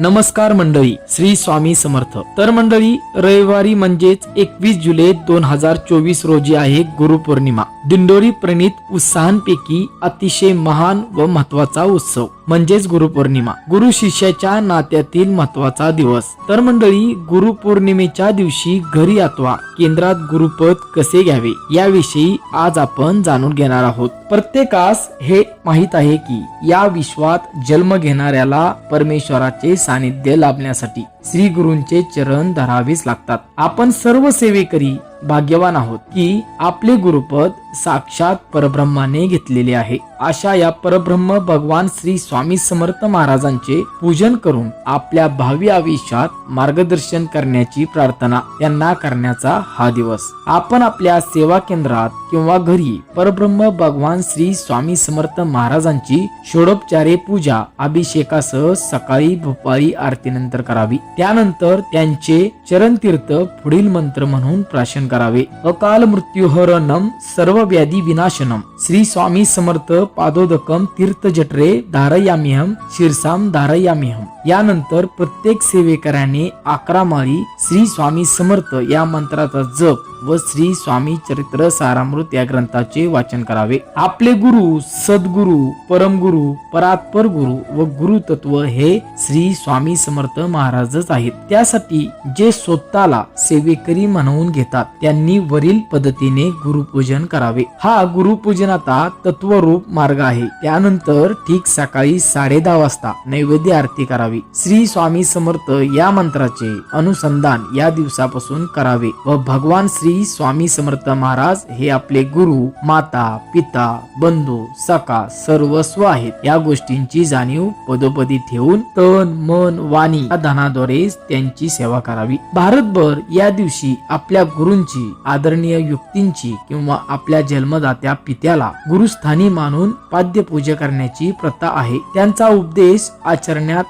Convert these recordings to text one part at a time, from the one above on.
नमस्कार मंडळी श्री स्वामी समर्थ. तर मंडळी रविवारी म्हणजेच एकवीस जुलै दोन हजार चोवीस रोजी आहे गुरुपौर्णिमा. दिंडोरी प्रणित उत्साहांपैकी अतिशय महान व महत्त्वाचा उत्सव म्हणजेच गुरुपौर्णिमा. गुरु शिष्याच्या नात्यातील महत्त्वाचा दिवस. तर मंडळी गुरुपौर्णिमेच्या दिवशी घरी अथवा केंद्रात गुरुपद कसे घ्यावे याविषयी आज आपण जाणून घेणार आहोत. प्रत्येकास हे माहीत आहे की या विश्वात जन्म घेणाऱ्याला परमेश्वराचे सानिध्य लाभण्यासाठी श्री गुरूंचे चरण धरावेच लागतात. आपण सर्व सेवेकरी भाग्यवान आहोत की आपले गुरुपद साक्षात परब्रह्माने घेतलेले आहे. अशा या परब्रह्म भगवान श्री स्वामी समर्थ महाराजांचे पूजन करून आपल्या भावी आयुष्यात मार्गदर्शन करण्याची प्रार्थना त्यांना करण्याचा हा दिवस. आपण आपल्या सेवा केंद्रात किंवा घरी परब्रह्म भगवान श्री स्वामी समर्थ महाराजांची षोडोपचारे पूजा अभिषेकासह सकाळी भोपाळी आरतीनंतर करावी. त्यानंतर त्यांचे चरणतीर्थ पुढील मंत्र म्हणून प्राशन करावे. अकाल मृत्युहरणम सर्व व्याधी विनाशनम श्री स्वामी समर्थ पादोदकम तीर्थ जटरे धारयामिहम शिरसाम धारयामिहम यानंतर प्रत्येक सेवेकऱ्याने अकरा माळी श्री स्वामी समर्थ या मंत्राचा जप व श्री स्वामी चरित्र सारामृत या ग्रंथाचे वाचन करावे. आपले गुरु सद्गुरु परमगुरु परात्पर गुरु व गुरु तत्व हे श्री स्वामी समर्थ महाराजच आहेत. त्यासाठी जे स्वतःला सेवेकरी म्हणवून घेतात त्यांनी वरील पद्धतीने गुरुपूजन करावे. हा गुरुपूजनाचा तत्वरूप मार्ग आहे. त्यानंतर ठीक सकाळी साडे दहा वाजता नैवेद्य आरती करावी. श्री स्वामी समर्थ या मंत्राचे अनुसंधान या दिवसापासून करावे व भगवान श्री स्वामी समर्थ महाराज हे आपले गुरु माता पिता बंधू सका सर्वस्व आहेत. या गोष्टींची जाणीव पदोपदी ठेवून तन मन वाणी या धनाद्वारे त्यांची सेवा करावी. भारतभर या दिवशी आपल्या गुरूंची आदरणीय युक्तींची किंवा आपल्या जन्मदात्या पित्याला गुरुस्थानी मानून पाद्य पूजा करण्याची प्रथा आहे. त्यांचा उपदेश आचरण्यात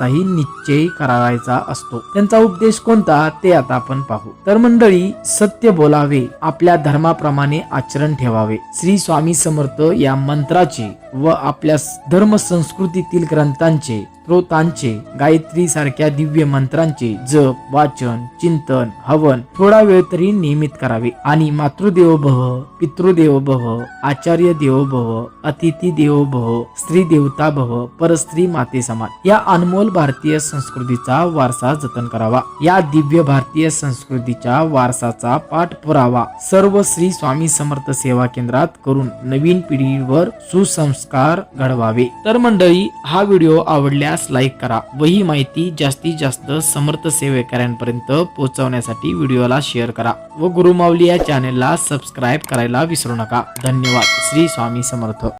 आणण्याचाही निश्चय करायचा असतो. त्यांचा उपदेश कोणता ते आता आपण पाहू. तर मंडळी सत्य बोलावे आपल्या धर्माप्रमाणे आचरण ठेवावे. श्री स्वामी समर्थ या मंत्राचे व आपल्या धर्म संस्कृतीतील ग्रंथांचे स्त्रोतांचे गायत्री सारख्या दिव्य मंत्रांचे जप वाचन चिंतन हवन थोडा वेळ तरी नियमित करावे. आणि मातृदेव भव पितृदेव भव आचार्य देव भव अतिथी देव भव स्त्री देवता भव परस्त्री माते समान या अनमोल भारतीय संस्कृतीचा वारसा जतन करावा. या दिव्य भारतीय संस्कृतीच्या वारसाचा पाठपुरावा सर्व श्री स्वामी समर्थ सेवा केंद्रात करून नवीन पिढीवर सुसंस्कार घडवावे. तर मंडळी हा व्हिडिओ आवडल्यास लाईक करा व ही माहिती जास्तीत जास्त समर्थ सेवेकऱ्यांपर्यंत पोहोचवण्यासाठी व्हिडिओला शेअर करा व गुरुमाऊली या चॅनेलला सबस्क्राईब करायला विसरू नका. धन्यवाद. श्री स्वामी समर्थ.